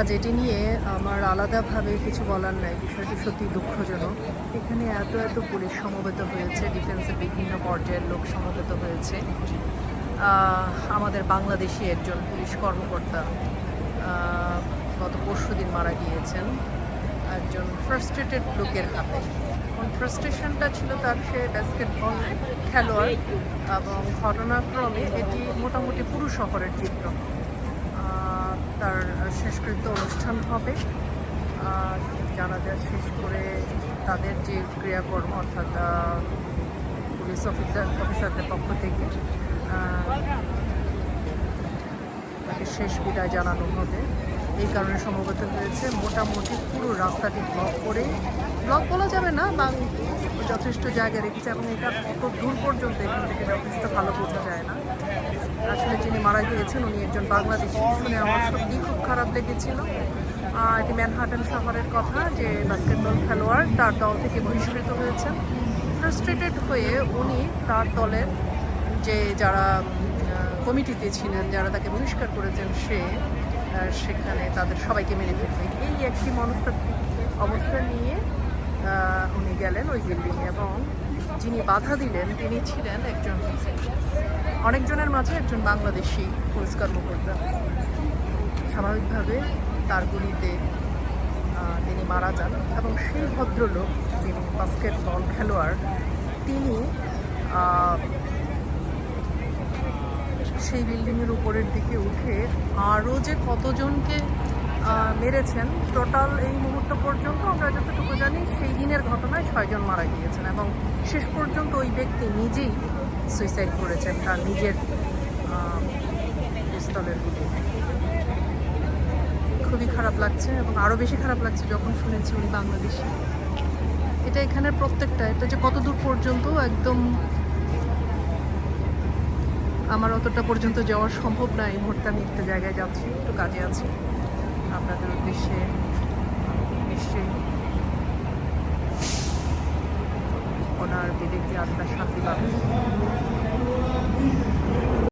আজ এটি নিয়ে আমার আলাদাভাবে কিছু বলার নাই। বিষয়টি সত্যি দুঃখজনক। এখানে এত এত পুলিশ সমবেত হয়েছে ডিফেন্সের বিভিন্ন পর্যায়ের লোক সমবেত হয়েছে। আমাদের বাংলাদেশি একজন পুলিশ কর্মকর্তা গত পরশু দিন মারা গিয়েছেন। একজন ফ্রাস্ট্রেটেড লোকের হাতে। এখন ফ্রাস্ট্রেশনটা ছিল তার সে বাস্কেটবল খেলোয়াড় এবং ঘটনাক্রমে এটি মোটামুটি পুরো শহরের চিত্র। তার শেষকৃত্য অনুষ্ঠান হবে। জানাজা শেষ করে তাদের যে ক্রিয়াকর্ম, অর্থাৎ পুলিশ অফিসার, অফিসারদের পক্ষ থেকে তাকে শেষ বিদায় জানানো হবে। এই কারণে সম্ভবত হয়েছে মোটামুটি পুরো রাস্তাটি ব্লক করে, ব্লক বলা যাবে না, বা যথেষ্ট জায়গা রেখেছে, এবং এটা দূর পর্যন্ত এখান থেকে যথেষ্ট ভালো বোঝা যায় না। আসলে যিনি মারা গিয়েছেন, উনি একজন বাংলাদেশি। শুনে আমার সত্যিই খুব খারাপ লেগেছিল। এটি ম্যানহাটন শহরের কথা যে বাস্কেটবল খেলোয়াড় তার দল থেকে বহিষ্কৃত হয়েছেন। ফ্রাস্ট্রেটেড হয়ে উনি তার দলের যে যারা কমিটিতে ছিলেন, যারা তাকে বহিষ্কার করেছেন, সে সেখানে তাদের সবাইকে মেরে ফেলবে। এই একটি মনস্তাত্ত্বিক অবস্থা নিয়ে উনি গেলেন ওই বিল্ডিংয়ে এবং যিনি বাধা দিলেন, তিনি ছিলেন একজন অনেকজনের মাঝে একজন বাংলাদেশি পুলিশ কর্মকর্তা। স্বাভাবিকভাবে তার গুলিতে তিনি মারা যান এবং সেই ভদ্রলোক, যিনি বাস্কেটবল খেলোয়াড়, তিনি সেই বিল্ডিংয়ের উপরের দিকে উঠে আরও যে কতজনকে মেরেছেন টোটাল এই মুহূর্ত পর্যন্ত আমরা যতটুকু জানি, সেই দিনের ঘটনায় ছয়জন মারা গিয়েছেন এবং শেষ পর্যন্ত ওই ব্যক্তি নিজেই সুইসাইড করেছেন তার নিজের পিস্তলের গুলি। খুবই খারাপ লাগছে এবং আরও বেশি খারাপ লাগছে যখন শুনেছি উনি বাংলাদেশি। এটা এখানের প্রত্যেকটা, এটা যে কত দূর পর্যন্ত একদম আমার অতটা পর্যন্ত যাওয়া সম্ভব না। এই মুহূর্তে আমি একটা জায়গায় যাচ্ছি, একটু কাজে আছি। আপনাদের উদ্দেশ্যে বিবেক যে আত্মার শান্তি পাবে।